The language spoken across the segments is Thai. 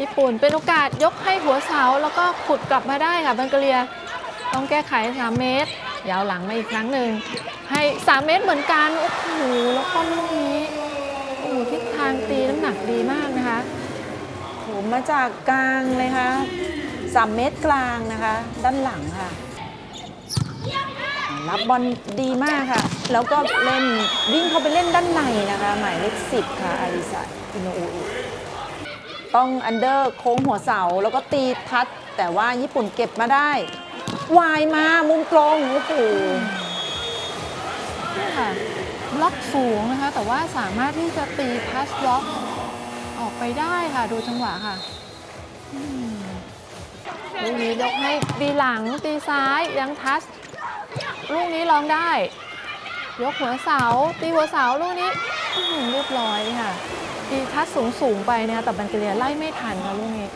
ญี่ปุ่น เป็นโอกาสยกให้หัวเสาแล้วก็ขุดกลับมาได้ค่ะบังกเลีย ต้องแก้ไข 3 เมตร ยาวหลังมาอีกครั้งหนึ่งให้ 3 เมตรเหมือนกัน โอ้โห แล้วก็ลูกนี้โอ้โหทิศทางตีน้ำหนักดีมากนะคะโหมมาจากกลางเลยค่ะสามเมตรกลางนะคะ ด้านหลังค่ะ รับบอลดีมากค่ะ แล้วก็เล่นวิ่งเข้าไปเล่นด้านในนะคะ หมายเลขสิบค่ะอาริสะอินโนอุ ต้องอันเดอร์โค้งหัวเสา แล้วก็ตีทัด แต่ว่าญี่ปุ่นเก็บมาได้ วายมามุมตรงโอ้โหนี่ค่ะบล็อกสูงนะคะ แต่ว่าสามารถที่จะตีพาสบล็อกออกไปได้ค่ะ ดูจังหวะค่ะอืมลูกนี้ยกให้ตีหลังตีซ้ายยังทัชลูกนี้ลองได้ ยกหัวเสา ตีหัวเสาลูกนี้เรียบร้อยค่ะตีทัชสูงสูงๆไปนะคะแต่บันเกเลียไล่ไม่ทันค่ะลูกนี้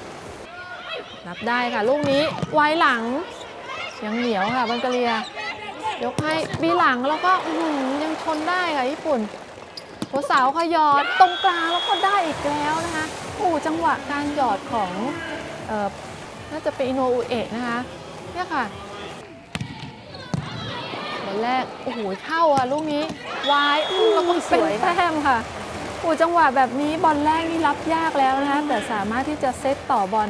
รับได้ค่ะลูกนี้ไว้หลังยังเหนียวค่ะบันเกเลียยกให้บีหลังแล้วก็ยังชนได้ค่ะญี่ปุ่น หัวเสาขยอดตรงกลางแล้วก็ได้อีกแล้วนะคะโอ้จังหวะการหยอดของออน่าจะเป็นอินโนอุเอะนะคะเนี่ยค่ะ แรก โอ้โหเข้าอะลูกนี้วายอื้อแล้วก็สเป็นวยค่ะแต้มค่ะโอ้โหจังหวะแบบนี้บอลแรกนี่รับยากแล้วนะคะแต่สามารถที่จะเซตต่อบอล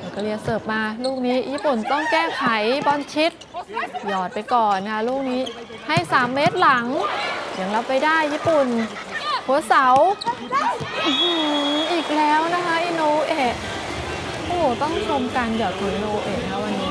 แล้วก็เรียเสิร์ฟมาลูกนี้ญี่ปุ่นต้องแก้ไขบอลชิด หยอดไปก่อนนะคะลูกนี้ให้ 3 เมตรหลังยังรับไปได้ญี่ปุ่น หัวเสาอื้อหืออีกแล้วนะคะอิโนเอะโอ้โหต้องชมการหยอดของอิโนเอะนะคะ